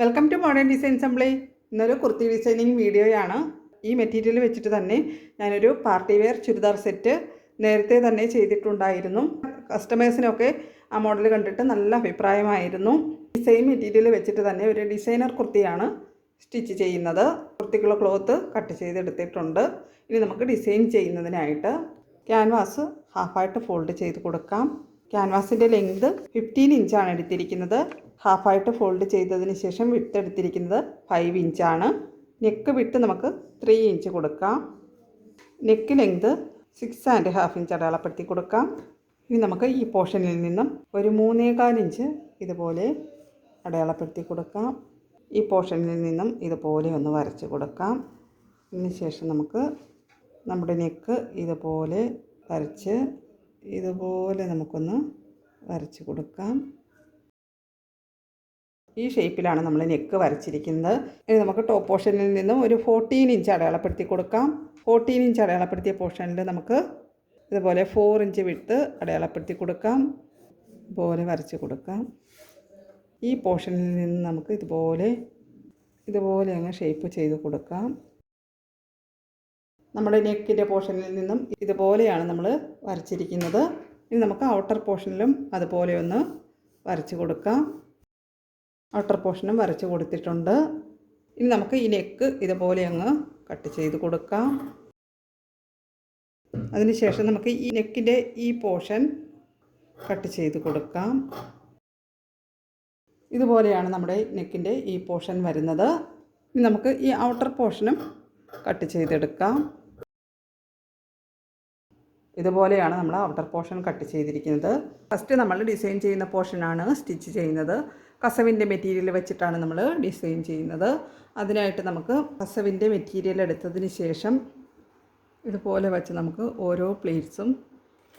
Welcome to modern design assembly ഇന്നൊരു kurti designing വീഡിയോയാണ്. ഈ മെറ്റീരിയൽ വെച്ചിട്ട് തന്നെ ഞാനൊരു പാർട്ടി വെയർ ചുരിദാർ സെറ്റ് നേരത്തെ തന്നെ ചെയ്തിട്ടുണ്ടായിരുന്നു. കസ്റ്റമേഴ്സിനൊക്കെ ആ മോഡൽ കണ്ടിട്ട് നല്ല അഭിപ്രായമായിരുന്നു. ഈ സെയിം മെറ്റീരിയൽ വെച്ചിട്ട് തന്നെ ഒരു ഡിസൈനർ കുർത്തിയാണ് സ്റ്റിച്ച് ചെയ്യുന്നത്. കുർത്തിക്കുള്ള ക്ലോത്ത് കട്ട് ചെയ്തെടുത്തിട്ടുണ്ട്. ഇനി നമുക്ക് ഡിസൈൻ ചെയ്യുന്നതിനായിട്ട് ക്യാൻവാസ് ഹാഫായിട്ട് ഫോൾഡ് ചെയ്ത് കൊടുക്കാം. ക്യാൻവാസിന്റെ ലെങ്ത് ഫിഫ്റ്റീൻ ഇഞ്ചാണ് എടുത്തിരിക്കുന്നത്. ഹാഫായിട്ട് ഫോൾഡ് ചെയ്തതിന് ശേഷം വിട്ട് എടുത്തിരിക്കുന്നത് ഫൈവ് ഇഞ്ചാണ് നെക്ക് വിട്ട് നമുക്ക് ത്രീ ഇഞ്ച് കൊടുക്കാം. Neck length six and half inch അടയാളപ്പെടുത്തി കൊടുക്കാം. ഇനി നമുക്ക് ഈ പോർഷനിൽ നിന്നും ഒരു മൂന്നേകാൽ ഇഞ്ച് ഇതുപോലെ അടയാളപ്പെടുത്തി കൊടുക്കാം. ഈ പോർഷനിൽ നിന്നും ഇതുപോലെ ഒന്ന് വരച്ച് കൊടുക്കാം. ഇതിന് ശേഷം നമുക്ക് നമ്മുടെ നെക്ക് ഇതുപോലെ വരച്ച് ഇതുപോലെ നമുക്കൊന്ന് വരച്ച് കൊടുക്കാം. ഈ ഷേപ്പിലാണ് നമ്മൾ നെക്ക് വരച്ചിരിക്കുന്നത്. ഇനി നമുക്ക് ടോപ്പ് പോർഷനിൽ നിന്നും ഒരു ഫോർട്ടീൻ ഇഞ്ച് അടയാളപ്പെടുത്തി കൊടുക്കാം. ഫോർട്ടീൻ ഇഞ്ച് അടയാളപ്പെടുത്തിയ പോർഷനിൽ നമുക്ക് ഇതുപോലെ ഫോർ ഇഞ്ച് വിട്ട് അടയാളപ്പെടുത്തി കൊടുക്കാം. ഇതുപോലെ വരച്ച് കൊടുക്കാം. ഈ പോർഷനിൽ നിന്ന് നമുക്ക് ഇതുപോലെ ഇതുപോലെ അങ്ങ് ഷേപ്പ് ചെയ്ത് കൊടുക്കാം. നമ്മുടെ നെക്കിന്റെ പോർഷനിൽ നിന്നും ഇതുപോലെയാണ് നമ്മൾ വരച്ചിരിക്കുന്നത്. ഇനി നമുക്ക് ഔട്ടർ പോർഷനിലും അതുപോലെ ഒന്ന് വരച്ച് കൊടുക്കാം. ഔട്ടർ പോർഷനും വരച്ച് കൊടുത്തിട്ടുണ്ട്. ഇനി നമുക്ക് ഈ നെക്ക് ഇതുപോലെ അങ്ങ് കട്ട് ചെയ്ത് കൊടുക്കാം. അതിനുശേഷം നമുക്ക് ഈ നെക്കിന്റെ ഈ പോർഷൻ കട്ട് ചെയ്ത് കൊടുക്കാം. ഇതുപോലെയാണ് നമ്മുടെ നെക്കിന്റെ ഈ പോർഷൻ വരുന്നത്. ഇനി നമുക്ക് ഈ ഔട്ടർ പോർഷനും കട്ട് ചെയ്തെടുക്കാം. ഇതുപോലെയാണ് നമ്മൾ ഔട്ടർ പോർഷൻ കട്ട് ചെയ്തിരിക്കുന്നത്. ഫസ്റ്റ് നമ്മൾ ഡിസൈൻ ചെയ്യുന്ന പോർഷനാണ് സ്റ്റിച്ച് ചെയ്യുന്നത്. കസവിന്റെ മെറ്റീരിയൽ വെച്ചിട്ടാണ് നമ്മൾ ഡിസൈൻ ചെയ്യുന്നത്. അതിനായിട്ട് നമുക്ക് കസവിന്റെ മെറ്റീരിയൽ എടുത്തതിന് ശേഷം ഇതുപോലെ വെച്ച് നമുക്ക് ഓരോ പ്ലേറ്റ്സും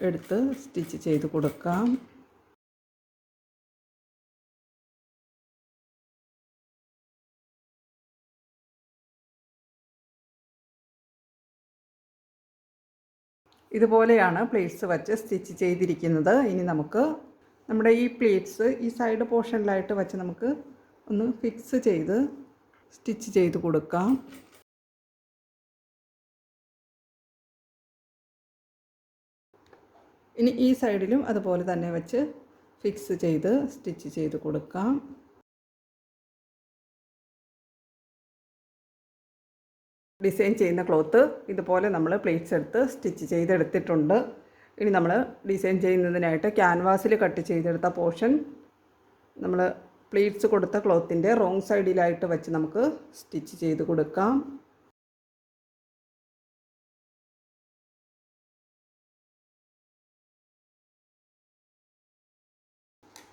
എടുത്ത് സ്റ്റിച്ച് ചെയ്ത് കൊടുക്കാം. ഇതുപോലെയാണ് പ്ലേറ്റ്സ് വച്ച് സ്റ്റിച്ച് ചെയ്തിരിക്കുന്നത്. ഇനി നമുക്ക് നമ്മുടെ ഈ പ്ലേറ്റ്സ് ഈ സൈഡ് പോർഷനിലായിട്ട് വച്ച് നമുക്ക് ഒന്ന് ഫിക്സ് ചെയ്ത് സ്റ്റിച്ച് ചെയ്ത് കൊടുക്കാം. ഇനി ഈ സൈഡിലും അതുപോലെ തന്നെ വെച്ച് ഫിക്സ് ചെയ്ത് സ്റ്റിച്ച് ചെയ്ത് കൊടുക്കാം. ഡിസൈൻ ചെയ്യുന്ന ക്ലോത്ത് ഇതുപോലെ നമ്മൾ പ്ലേറ്റ്സ് എടുത്ത് സ്റ്റിച്ച് ചെയ്തെടുത്തിട്ടുണ്ട്. ഇനി നമ്മൾ ഡിസൈൻ ചെയ്യുന്നതിനായിട്ട് ക്യാൻവാസിൽ കട്ട് ചെയ്തെടുത്ത പോർഷൻ നമ്മൾ പ്ലേറ്റ്സ് കൊടുത്ത ക്ലോത്തിന്റെ റോങ് സൈഡിലായിട്ട് വെച്ച് നമുക്ക് സ്റ്റിച്ച് ചെയ്ത് കൊടുക്കാം.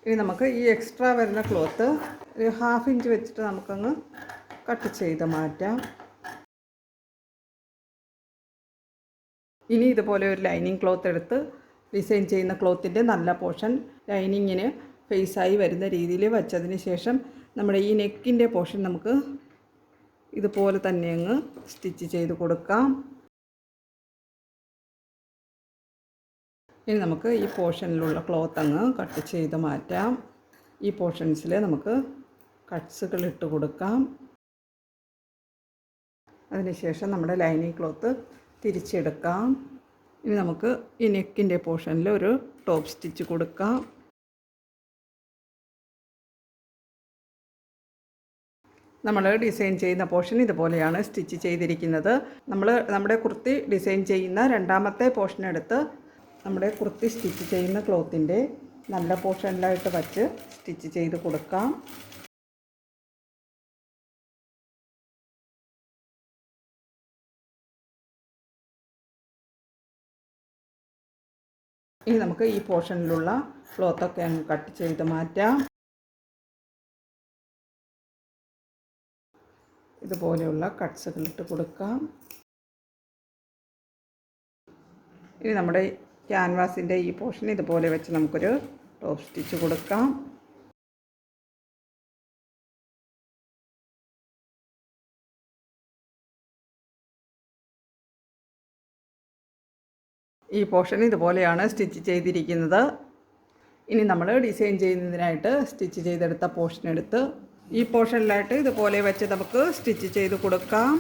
ഇനി നമുക്ക് ഈ എക്സ്ട്രാ വരുന്ന ക്ലോത്ത് ഒരു ഹാഫ് ഇഞ്ച് വെച്ചിട്ട് നമുക്കങ്ങ് കട്ട് ചെയ്ത് മാറ്റാം. ഇനി ഇതുപോലെ ഒരു ലൈനിങ് ക്ലോത്ത് എടുത്ത് ഡിസൈൻ ചെയ്യുന്ന ക്ലോത്തിന്റെ നല്ല പോർഷൻ ലൈനിങ്ങിന് ഫേസായി വരുന്ന രീതിയിൽ വെച്ചതിന് ശേഷം നമ്മുടെ ഈ നെക്കിന്റെ പോർഷൻ നമുക്ക് ഇതുപോലെ തന്നെ അങ്ങ് സ്റ്റിച്ച് ചെയ്ത് കൊടുക്കാം. ഇനി നമുക്ക് ഈ പോർഷനിലുള്ള ക്ലോത്ത് അങ്ങ് കട്ട് ചെയ്ത് മാറ്റാം. ഈ പോർഷൻസിൽ നമുക്ക് കട്ട്സുകൾ ഇട്ട് കൊടുക്കാം. അതിനുശേഷം നമ്മുടെ ലൈനിങ് ക്ലോത്ത് തിരിച്ചെടുക്കാം. ഇനി നമുക്ക് ഈ നെക്കിന്റെ പോർഷനിൽ ഒരു ടോപ്പ് സ്റ്റിച്ച് കൊടുക്കാം. നമ്മൾ ഡിസൈൻ ചെയ്യുന്ന പോർഷൻ ഇതുപോലെയാണ് സ്റ്റിച്ച് ചെയ്തിരിക്കുന്നത്. നമ്മൾ നമ്മുടെ കുർത്തി ഡിസൈൻ ചെയ്യുന്ന രണ്ടാമത്തെ പോർഷൻ എടുത്ത് നമ്മുടെ കുർത്തി സ്റ്റിച്ച് ചെയ്യുന്ന ക്ലോത്തിന്റെ നല്ല പോർഷനിലായിട്ട് വച്ച് സ്റ്റിച്ച് ചെയ്ത് കൊടുക്കാം. ഇനി നമുക്ക് ഈ പോർഷനിലുള്ള ക്ലോത്തൊക്കെ അങ്ങ് കട്ട് ചെയ്ത് മാറ്റാം. ഇതുപോലെയുള്ള കട്ട്സുകൾ ഇട്ട് കൊടുക്കാം. ഇനി നമ്മുടെ ക്യാൻവാസിന്റെ ഈ പോർഷൻ ഇതുപോലെ വെച്ച് നമുക്കൊരു ടോപ്പ് സ്റ്റിച്ച് കൊടുക്കാം. ഈ പോർഷൻ ഇതുപോലെയാണ് സ്റ്റിച്ച് ചെയ്തിരിക്കുന്നത്. ഇനി നമ്മൾ ഡിസൈൻ ചെയ്യുന്നതിനായിട്ട് സ്റ്റിച്ച് ചെയ്തെടുത്ത പോർഷൻ എടുത്ത് ഈ പോർഷനിലായിട്ട് ഇതുപോലെ വെച്ച് നമുക്ക് സ്റ്റിച്ച് ചെയ്ത് കൊടുക്കാം.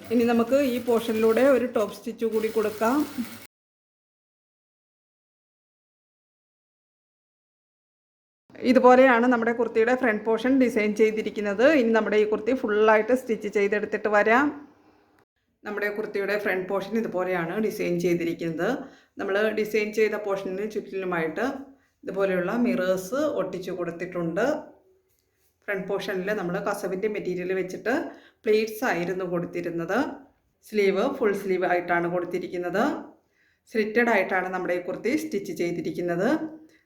ഇനി നമുക്ക് ഈ പോർഷനിലൂടെ ഒരു ടോപ്പ് സ്റ്റിച്ച് കൂടി കൊടുക്കാം. ഇതുപോലെയാണ് നമ്മുടെ കുർത്തിയുടെ ഫ്രണ്ട് പോർഷൻ ഡിസൈൻ ചെയ്തിരിക്കുന്നത്. ഇനി നമ്മുടെ ഈ കുർത്തി ഫുള്ളായിട്ട് സ്റ്റിച്ച് ചെയ്തെടുത്തിട്ട് വരാം. നമ്മുടെ കുർത്തിയുടെ ഫ്രണ്ട് പോർഷൻ ഇതുപോലെയാണ് ഡിസൈൻ ചെയ്തിരിക്കുന്നത്. നമ്മൾ ഡിസൈൻ ചെയ്ത പോർഷനിൽ ചുറ്റിലുമായിട്ട് ഇതുപോലെയുള്ള മിറേഴ്സ് ഒട്ടിച്ചു കൊടുത്തിട്ടുണ്ട്. ഫ്രണ്ട് പോർഷനിൽ നമ്മൾ കസവിന്റെ മെറ്റീരിയൽ വെച്ചിട്ട് പ്ലേറ്റ്സ് ആയിരുന്നു കൊടുത്തിരുന്നത്. സ്ലീവ് ഫുൾ സ്ലീവ് ആയിട്ടാണ് കൊടുത്തിരിക്കുന്നത്. സ്ലിറ്റഡ് ആയിട്ടാണ് നമ്മുടെ ഈ കുർത്തി സ്റ്റിച്ച് ചെയ്തിരിക്കുന്നത്.